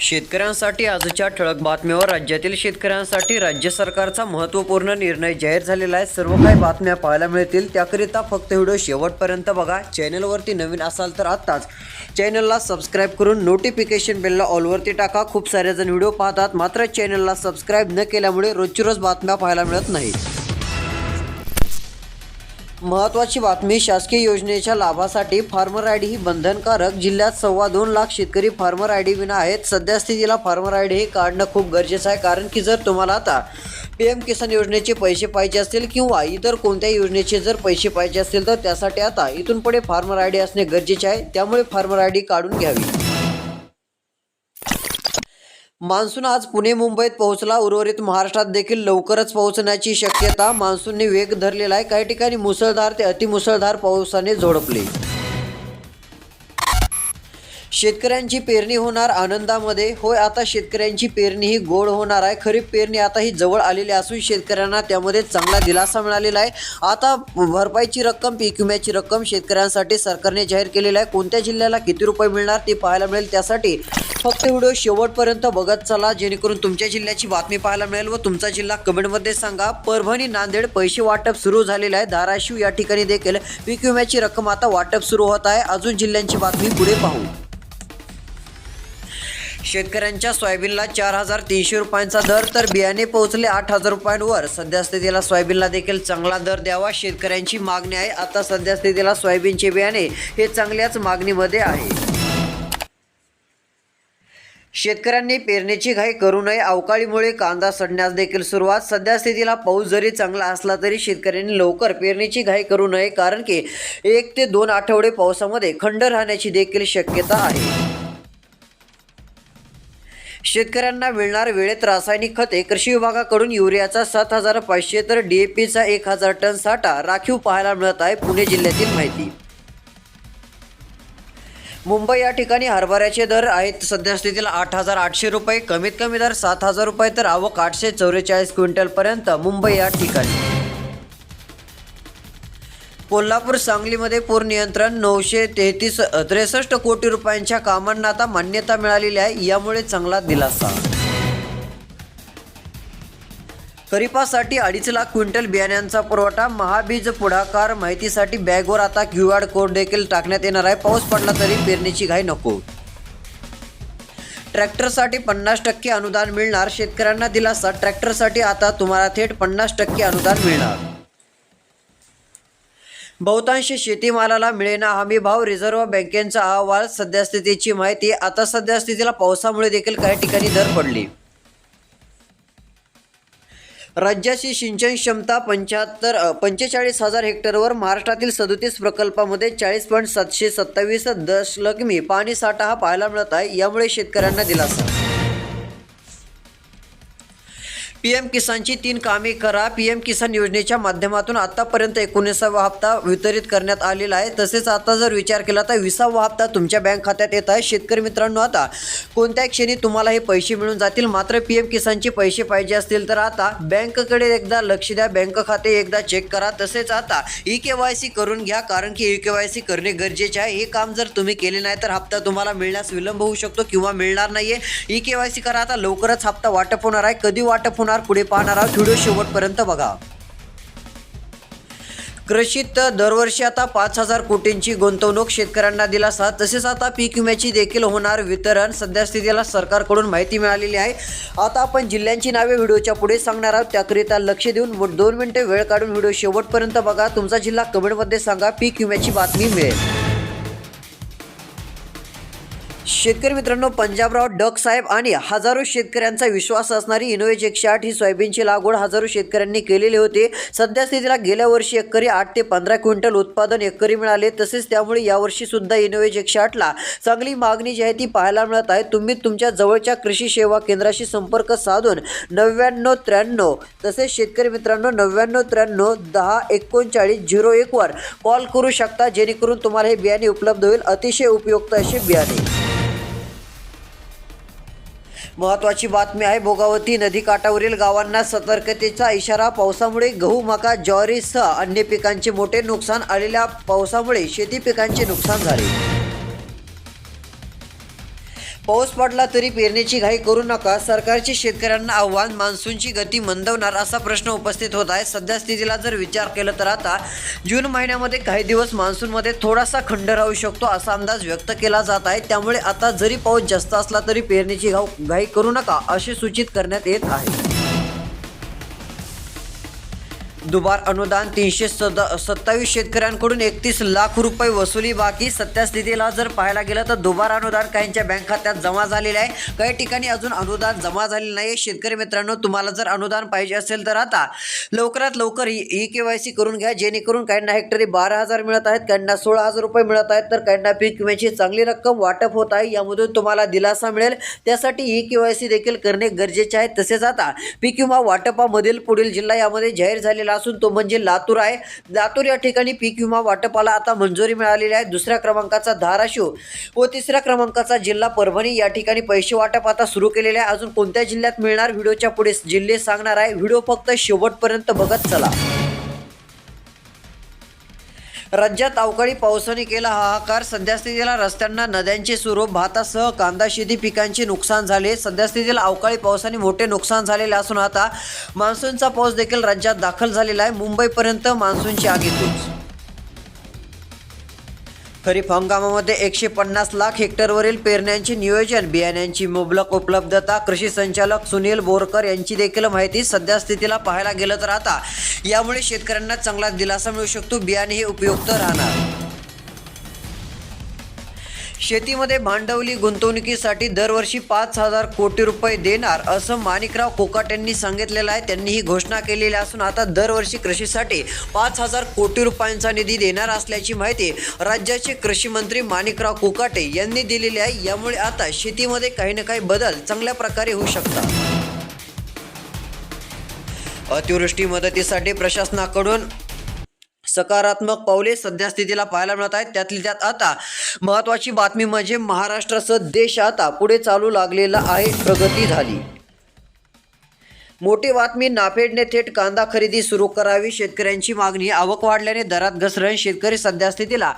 शेतकऱ्यांसाठी आजच्या ठळक बातम्यावर राज्यातील शेतकऱ्यांसाठी राज्य सरकारचा महत्त्वपूर्ण निर्णय जाहीर झालेला आहे. सर्व काही बातम्या पाहायला मिळतील. त्याकरिता फक्त व्हिडिओ शेवटपर्यंत बघा. चॅनलवरती नवीन असाल तर आत्ताच चॅनलला सबस्क्राईब करून नोटिफिकेशन बेलला ऑलवरती टाका. खूप सारे जण व्हिडिओ पाहतात. मात्र चॅनलला सबस्क्राईब न केल्यामुळे रोजची रोज बातम्या पाहायला मिळत नाहीत. महत्त्वाची बातमी शासकीय योजनेच्या लाभासाठी फार्मर आय डी ही बंधनकारक. जिल्ह्यात सव्वा दोन लाख शेतकरी फार्मर आय डी विना आहेत. सध्या स्थितीला फार्मर आय डी हे काढणं खूप गरजेचं आहे. कारण की जर तुम्हाला आता पी एम किसान योजनेचे पैसे पाहिजे असतील किंवा इतर कोणत्याही योजनेचे जर पैसे पाहिजे असतील तर त्यासाठी आता इथून पुढे फार्मर आय डी असणे गरजेचे आहे. त्यामुळे फार्मर आय डी काढून घ्यावी. मान्सून आज पुणे मुंबईत पोहोचला. उर्वरित महाराष्ट्रात देखील लवकरच पोहोचण्याची शक्यता मान्सूनने वेग धरलेला आहे. काही ठिकाणी मुसळधार ते अतिमुसळधार पावसाने झोडपले. शेतकऱ्यांची पेरणी होणार आनंदामध्ये. होय आता शेतकऱ्यांची पेरणी ही गोड होणार आहे. खरीप पेरणी आता ही जवळ आलेली असून शेतकऱ्यांना त्यामध्ये चांगला दिलासा मिळालेला आहे. आता भरपाईची रक्कम पीक विम्याची रक्कम शेतकऱ्यांसाठी सरकारने जाहीर केलेली आहे. कोणत्या जिल्ह्याला किती रुपये मिळणार ते पाहायला मिळेल. त्यासाठी फक्त व्हिडिओ शेवटपर्यंत बघत चला. जेणेकरून तुमच्या जिल्ह्याची बातमी पाहायला मिळेल व तुमचा जिल्हा कमेंटमध्ये सांगा. परभणी नांदेड पैसे वाटप सुरू झालेलं आहे. धाराशिव या ठिकाणी देखील पीक विम्याची रक्कम आता वाटप सुरू होत आहे. अजून जिल्ह्यांची बातमी पुढे पाहू. शेतकऱ्यांच्या सोयाबीनला चार हजार तीनशे रुपयांचा दर तर बियाणे पोहोचले आठ हजार रुपयांवर. सध्या स्थितीला सोयाबीनला देखील चांगला दर द्यावा शेतकऱ्यांची मागणी आहे. आता सध्या स्थितीला सोयाबीनचे बियाणे हे चांगल्याच मागणीमध्ये आहे. शेतकऱ्यांनी पेरणीची घाई करू नये अवकाळीमुळे कांदा सडण्यास देखील सुरुवात. सध्या स्थितीला पाऊस जरी चांगला असला तरी शेतकऱ्यांनी लवकर पेरणीची घाई करू नये कारण की एक ते दोन आठवडे पावसामध्ये खंड राहण्याची देखील शक्यता आहे. शेतकऱ्यांना मिळणार वेळेत रासायनिक खते कृषी विभागाकडून युरियाचा सात हजार पाचशे तर डीएपीचा एक हजार टन साठा राखीव पाहायला मिळत आहे पुणे जिल्ह्यातील माहिती. मुंबई या ठिकाणी हरभऱ्याचे दर आहेत सध्यास्थितीला आठ हजार आठशे रुपये कमीत कमी दर सात हजार रुपये तर आवक आठशे चौवेचाळीस क्विंटलपर्यंत मुंबई या ठिकाणी. कोल्हापूर सांगलीमध्ये पूर नियंत्रण नऊशे तेहतीस त्रेसष्ट कोटी रुपयांच्या कामांना आता मान्यता मिळालेली आहे. यामुळे चांगला दिलासा. खरीपासाठी अडीच लाख क्विंटल बियाण्यांचा पुरवठा. महाबीज पुढाकार माहितीसाठी बॅगवर आता क्यू आर कोड देखील टाकण्यात येणार आहे. पाऊस पडला तरी पेरणीची घाई नको. ट्रॅक्टरसाठी पन्नास टक्के अनुदान मिळणार. शेतकऱ्यांना दिलासा. ट्रॅक्टरसाठी आता तुम्हाला थेट पन्नास टक्के अनुदान मिळणार. बहुतांश शेतीमालाला मिळेना हमी भाव रिझर्व्ह बँकेचा अहवाल. सद्यस्थितीची माहिती आता सद्यस्थितीला पावसामुळे देखील काही ठिकाणी दर पडली. राज्याची सिंचन क्षमता पंच्याहत्तर पंचेचाळीस हजार हेक्टरवर महाराष्ट्रातील सदोतीस प्रकल्पामध्ये चाळीस पॉईंट सातशे सत्तावीस दशलक्ष्मी पाणी साठा हा पाहायला मिळत आहे. यामुळे शेतकऱ्यांना दिलासा. पी एम किसानची तीन कामे करा. पी एम किसान योजनेच्या माध्यमातून आतापर्यंत एकोणीसावा हप्ता वितरित करण्यात आलेला आहे. तसेच आता जर विचार केला तर विसावा हप्ता तुमच्या बँक खात्यात येत आहे. शेतकरी मित्रांनो आता कोणत्या क्षणी तुम्हाला हे पैसे मिळून जातील. मात्र पी एम किसानचे पैसे पाहिजे असतील तर आता बँककडे एकदा लक्ष द्या. बँक खाते एकदा चेक करा. तसेच आता ई के वाय सी करून घ्या कारण की ई के वाय सी करणे गरजेचे आहे. हे काम जर तुम्ही केले नाही तर हप्ता तुम्हाला मिळण्यास विलंब होऊ शकतो किंवा मिळणार नाही आहे ई के वाय सी करा. आता लवकरच हप्ता वाटप होणार आहे. कधी वाटप होणार? पुढे पाहणारा व्हिडिओ शेवटपर्यंत बघा. कृषीत दरवर्षी आता पाच हजार कोटींची गुंतवणूक शेतकऱ्यांना दिलासा. तसेच आता पीक विम्याची देखील होणार वितरण. सध्यास्थितीला सरकारकडून माहिती मिळालेली आहे. आता आपण जिल्ह्यांची नावे व्हिडिओच्या पुढे सांगणार आहोत. त्याकरिता लक्ष देऊन दोन मिनिटे वेळ काढून व्हिडिओ शेवटपर्यंत बघा. तुमचा जिल्हा कमेंटमध्ये सांगा. पीक विम्याची बातमी मिळेल. शेतकरी मित्रांनो पंजाबराव डक साहेब आणि हजारो शेतकऱ्यांचा विश्वास असणारी इनोवेज एकशे आठ ही सोयाबीनची लागवड हजारो शेतकऱ्यांनी केलेली होती. सध्या स्थितीला गेल्या वर्षी एकरी आठ ते पंधरा क्विंटल उत्पादन एकरी मिळाले. तसेच त्यामुळे यावर्षी सुद्धा इनोवेज एकशे आठला चांगली मागणी जी आहे ती पाहायला मिळत आहे. तुम्ही तुमच्या जवळच्या कृषी सेवा केंद्राशी संपर्क साधून नव्याण्णव त्र्याण्णव तसेच शेतकरी मित्रांनो नव्याण्णव त्र्याण्णव दहा एकोणचाळीस झिरो एकवर कॉल करू शकता. जेणेकरून तुम्हाला हे बियाणे उपलब्ध होईल. अतिशय उपयुक्त असे बियाणे. महत्त्वाची बातमी आहे भोगावती नदीकाठावरील गावांना सतर्कतेचा इशारा. पावसामुळे गहू मका ज्वारीसह अन्य पिकांचे मोठे नुकसान. आलेल्या पावसामुळे शेती पिकांचे नुकसान झाले. पाऊस पडला तरी पेरणीची घाई करू नका. सरकारचे शेतकऱ्यांना आव्हान मान्सूनची गती मंदवणार असा प्रश्न उपस्थित होत आहे. सध्या स्थितीला जर विचार केला तर आता जून महिन्यामध्ये काही दिवस मान्सूनमध्ये थोडासा खंड राहू शकतो असा अंदाज व्यक्त केला जात आहे. त्यामुळे आता जरी पाऊस जास्त असला तरी पेरणीची घाव घाई करू नका असे सूचित करण्यात येत आहे. दुबार अनुदान तीनशे सद सत्तावीस शेतकऱ्यांकडून एकतीस लाख रुपये वसुली बाकी. सत्यास्थितीला जर पाहायला गेलं तर दुबार अनुदान काहींच्या बँक खात्यात जमा झालेलं आहे. काही ठिकाणी अजून अनुदान जमा झालेलं नाही शेतकरी मित्रांनो तुम्हाला जर अनुदान पाहिजे असेल तर आता लवकरात लवकर ई के वाय सी करून घ्या. जेणेकरून काहींना हेक्टरी बारा हजार मिळत आहेत काहींना सोळा हजार रुपये मिळत आहेत तर काहींना पीक विम्याची चांगली रक्कम वाटप होत आहे. यामधून तुम्हाला दिलासा मिळेल. त्यासाठी ई के वाय सी देखील करणे गरजेचे आहे. तसेच आता पीक विमा वाटपामधील पुढील जिल्हा यामध्ये जाहीर झालेला असून तो म्हणजे लातूर आहे. लातूर या ठिकाणी पीक विमा वाटपाला आता मंजुरी मिळालेली आहे. दुसऱ्या क्रमांकाचा धाराशिव व तिसऱ्या क्रमांकाचा जिल्हा परभणी या ठिकाणी पैसे वाटप आता सुरू केलेले आहे. अजून कोणत्या जिल्ह्यात मिळणार? व्हिडिओच्या पुढे जिल्हे सांगणार आहे. व्हिडिओ फक्त शेवटपर्यंत बघत चला. राज्यात अवकाळी पावसाने केला हाहाकार. सध्यास्थितीला रस्त्यांना नद्यांचे स्वरूप भातासह कांदा शेती पिकांचे नुकसान झाले. सध्यास्थितीला अवकाळी पावसाने मोठे नुकसान झालेले असून आता मान्सूनचा पाऊस देखील राज्यात दाखल झालेला आहे. मुंबईपर्यंत मान्सूनची आगीतूच खरीप हंगामामध्ये एकशे पन्नास लाख हेक्टरवरील पेरण्यांचे नियोजन बियाण्यांची मुबलक उपलब्धता कृषी संचालक सुनील बोरकर यांची देखील माहिती सध्या स्थितीला पाहायला गेलं तर आता. यामुळे शेतकऱ्यांना चांगला दिलासा मिळू शकतो बियाणे हे उपयुक्त राहणार. शेतीमध्ये भांडवली गुंतवणुकीसाठी दरवर्षी पाच हजार कोटी रुपये देणार असं माणिकराव कोकाट यांनी सांगितलेलं आहे. त्यांनी ही घोषणा केलेली असून आता दरवर्षी कृषीसाठी पाच हजार कोटी रुपयांचा निधी देणार असल्याची माहिती राज्याचे कृषी मंत्री माणिकराव कोकाटे यांनी दिलेली आहे. यामुळे आता शेतीमध्ये काही ना काही बदल चांगल्या प्रकारे होऊ शकतात. अतिवृष्टी मदतीसाठी प्रशासनाकडून सकारात्मक पावले सध्यास्थितीला पाहायला मिळत आहेत. त्यातली त्यात आता महत्त्वाची बातमी म्हणजे महाराष्ट्रासह देश आता पुढे चालू लागलेला आहे. प्रगती झाली. मोठी बातमी नाफेडने थेट कांदा खरेदी सुरू करावी. शेतकऱ्यांची मागणी आवक वाढल्याने दरात घसरण शेतकरी सध्यास्थितीला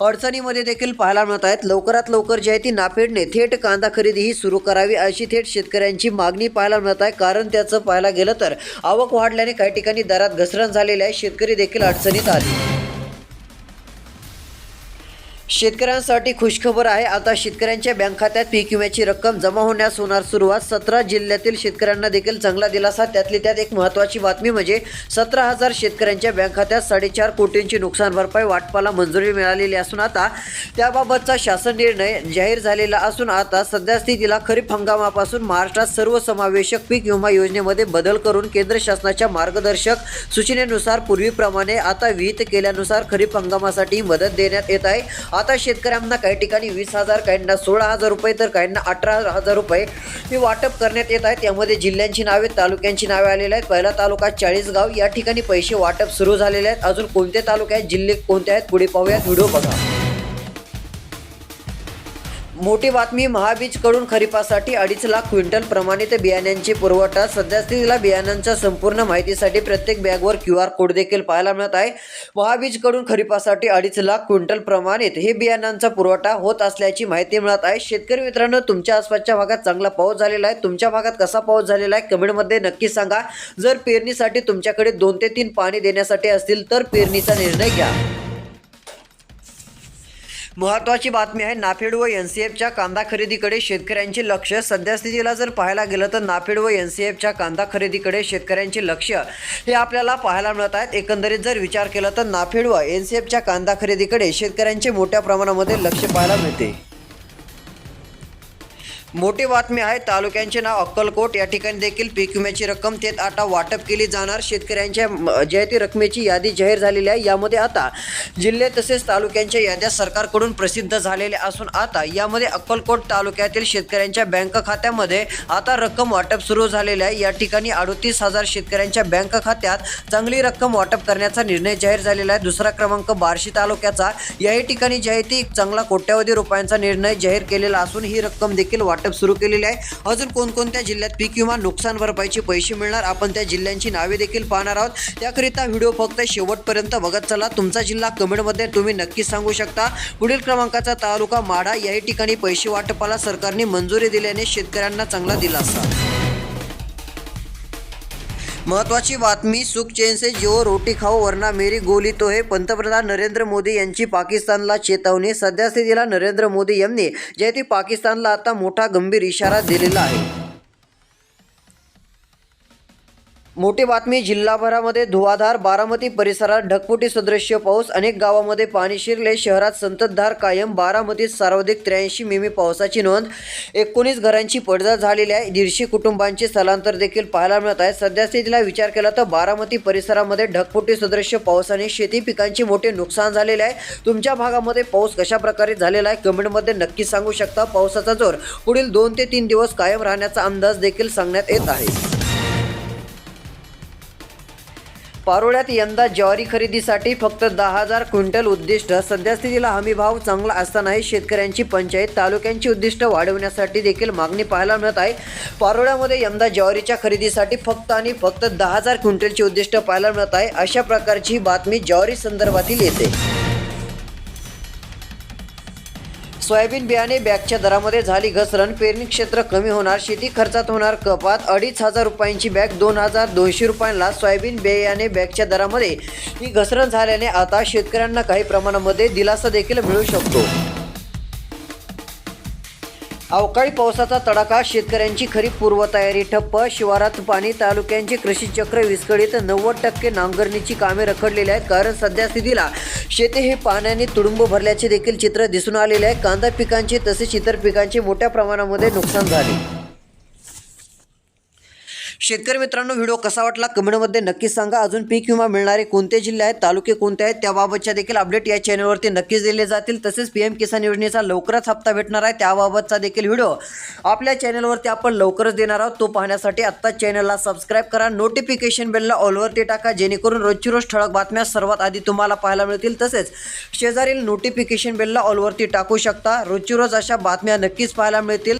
अडचणीमध्ये देखील पाहायला मिळत आहेत लवकरात लवकर जी आहे ती नाफेडने थेट कांदा खरेदी ही सुरू करावी अशी थेट शेतकऱ्यांची मागणी पाहायला मिळत आहे कारण त्याचं पाहायला गेलं तर आवक वाढल्याने काही ठिकाणी दरात घसरण झालेली आहे. शेतकरी देखील अडचणीत आली. शेतकऱ्यांसाठी खुशखबर आहे. आता शेतकऱ्यांच्या बँक खात्यात पीक विम्याची रक्कम जमा होण्यास होणार सुरुवात. सतरा जिल्ह्यातील शेतकऱ्यांना देखील चांगला दिलासा. त्यातली त्यात एक महत्त्वाची बातमी म्हणजे सतरा हजार शेतकऱ्यांच्या बँक खात्यात साडेचार कोटींची नुकसान भरपाई वाटपाला मंजुरी मिळालेली असून आता त्याबाबतचा शासन निर्णय जाहीर झालेला असून आता सध्या स्थितीला खरीप हंगामापासून महाराष्ट्रात सर्वसमावेशक पीक विमा योजनेमध्ये बदल करून केंद्र शासनाच्या मार्गदर्शक सूचनेनुसार पूर्वीप्रमाणे आता विहित केल्यानुसार खरीप हंगामासाठी मदत देण्यात येत आहे. आता शेतकऱ्यांना काही ठिकाणी वीस हजार काहींना सोळा हजार रुपये तर काहींना अठरा हजार रुपये हे वाटप करण्यात येत आहे. त्यामध्ये जिल्ह्यांची नावे तालुक्यांची नावे आलेली आहेत. पहिला तालुका चाळीसगाव. या ठिकाणी पैसे वाटप सुरू झालेले आहेत. अजून कोणते तालुके आहेत? जिल्हे कोणते आहेत? पुढे पाहूयात. व्हिडिओ बघा. मोठी बातमी महाबीजकडून खरीपासाठी अडीच लाख क्विंटल प्रमाणित बियाण्यांची पुरवठा. सध्या स्थितीला बियाण्यांच्या संपूर्ण माहितीसाठी प्रत्येक बॅगवर क्यू आर कोड देखील पाहायला मिळत आहे. महाबीजकडून खरीपासाठी अडीच लाख क्विंटल प्रमाणित हे बियाण्यांचा पुरवठा होत असल्याची माहिती मिळत आहे. शेतकरी मित्रांनो तुमच्या आसपासच्या भागात चांगला पाऊस झालेला आहे. तुमच्या भागात कसा पाऊस झालेला आहे? कमेंटमध्ये नक्की सांगा. जर पेरणीसाठी तुमच्याकडे दोन ते तीन पाणी देण्यासाठी असतील तर पेरणीचा निर्णय घ्या. महत्त्वाची बातमी आहे नाफेड व एन सी एफच्या कांदा खरेदीकडे शेतकऱ्यांचे लक्ष. सध्यास्थितीला जर पाहायला गेलं तर नाफेड व एन सी एफच्या कांदा खरेदीकडे शेतकऱ्यांचे लक्ष हे आपल्याला पाहायला मिळत आहेत. एकंदरीत जर विचार केला तर नाफेड व एन सी एफच्या कांदा खरेदीकडे शेतकऱ्यांचे मोठ्या प्रमाणामध्ये लक्ष पाहायला मिळते. मोठी बातमी आहे तालुक्यांचे नाव अक्कलकोट. या ठिकाणी देखील पीक विम्याची रक्कम थेट आता वाटप केली जाणार. शेतकऱ्यांच्या जयती आहे ती रकमेची यादी जाहीर झालेली आहे. यामध्ये आता जिल्हे तसेच तालुक्यांच्या याद्या सरकारकडून प्रसिद्ध झालेल्या असून आता यामध्ये अक्कलकोट तालुक्यातील शेतकऱ्यांच्या बँक खात्यामध्ये आता रक्कम वाटप सुरू झालेले आहे. या ठिकाणी अडतीस हजार शेतकऱ्यांच्या बँक खात्यात चांगली रक्कम वाटप करण्याचा निर्णय जाहीर झालेला आहे. दुसरा क्रमांक बार्शी तालुक्याचा. याही ठिकाणी जी आहे ती चांगला कोट्यवधी रुपयांचा निर्णय जाहीर केलेला असून ही रक्कम देखील वाटप वाटप सुरू केलेले आहे. अजून कोणकोणत्या जिल्ह्यात पीक विमा नुकसान भरपाईचे पैसे मिळणार आपण त्या जिल्ह्यांची नावे देखील पाहणार आहोत. त्याकरिता व्हिडिओ फक्त शेवटपर्यंत बघत चला. तुमचा जिल्हा कमेंटमध्ये तुम्ही नक्की सांगू शकता. पुढील क्रमांकाचा तालुका माढा. याही ठिकाणी पैसे वाटपाला सरकारने मंजुरी दिल्याने शेतकऱ्यांना चांगला दिलासा. महत्वाची बातमी सुख चैन से जिओ रोटी खाओ वरना मेरी गोली तो है. पंतप्रधान नरेंद्र मोदी यांची पाकिस्तानला चेतावणी. सध्या स्थितीला नरेंद्र मोदी यांनी जे ती पाकिस्तानला आता मोठा गंभीर इशारा दिलेला आहे. मोठी बातमी जिल्हाभरामध्ये धुवाधार बारामती परिसरात ढगफुटी सदृश्य पाऊस अनेक गावामध्ये पाणी शिरले शहरात संततधार कायम बारामतीत सर्वाधिक त्र्याऐंशी मिमी पावसाची नोंद एकोणीस घरांची पडझड झालेली आहे दीडशे कुटुंबांचे स्थलांतर देखील पाहायला मिळत आहे. सध्या स्थितीला विचार केला तर बारामती परिसरामध्ये ढगफुटी सदृश्य पावसाने शेती पिकांचे मोठे नुकसान झालेले आहे. तुमच्या भागामध्ये पाऊस कशा प्रकारे झालेला आहे? कमेंटमध्ये नक्की सांगू शकता. पावसाचा जोर पुढील दोन ते तीन दिवस कायम राहण्याचा अंदाज देखील सांगण्यात येत आहे. पारोळ्यात यंदा ज्वारी खरेदीसाठी फक्त दहा हजार क्विंटल उद्दिष्ट. सध्यास्थितीला हमीभाव हमी भाव चांगला असतानाही शेतकऱ्यांची पंचायत तालुक्यांची उद्दिष्ट वाढवण्यासाठी देखील मागणी पाहायला मिळत आहे. पारोळ्यामध्ये यंदा ज्वारीच्या खरेदीसाठी फक्त आणि फक्त दहा हजार क्विंटलची उद्दिष्ट पाहायला मिळत आहे. अशा प्रकारची ही बातमी ज्वारी संदर्भातील येते. सोयाबीन बियाणे बॅगच्या दरामध्ये झाली घसरण. पेरणी क्षेत्र कमी होणार शेती खर्चात होणार कपात. अडीच हजार रुपयांची बॅग दोन हजार दोनशे रुपयांना सोयाबीन बियाणे बॅगच्या दरामध्ये. ही घसरण झाल्याने आता शेतकऱ्यांना काही प्रमाणामध्ये दिलासा देखील मिळू शकतो. अवकाळी पावसाचा तडाखा शेतकऱ्यांची खरीप पूर्वतयारी ठप्प शिवारात पाणी तालुक्यांचे कृषी चक्र विस्कळीत नव्वद टक्के नांगरणीची कामे रखडलेली आहेत. कारण सध्या स्थितीला शेती हे पाण्याने तुडुंब भरल्याचे देखील चित्र दिसून आलेले आहे. कांदा पिकांचे तसेच इतर पिकांचे मोठ्या प्रमाणामध्ये नुकसान झाले. शेतकरी मित्रांनो व्हिडिओ कसा वाटला? कमेंटमध्ये नक्कीच सांगा. अजून पीक विमा मिळणारे कोणते जिल्हे आहेत तालुके कोणते आहेत त्याबाबतच्या देखील अपडेट या चॅनलवरती नक्कीच दिले जातील. तसेच पी एम किसान योजनेचा लवकरच हप्ता भेटणार आहे त्याबाबतचा देखील व्हिडिओ आपल्या चॅनलवरती आपण लवकरच देणार आहोत. तो पाहण्यासाठी आत्ताच चॅनलला सबस्क्राईब करा. नोटिफिकेशन बेलला ऑलवरती टाका जेणेकरून रोजची रोज ठळक बातम्या सर्वात आधी तुम्हाला पाहायला मिळतील. तसेच शेजारील नोटिफिकेशन बेलला ऑलवरती टाकू शकता. रोजची रोज अशा बातम्या नक्कीच पाहायला मिळतील.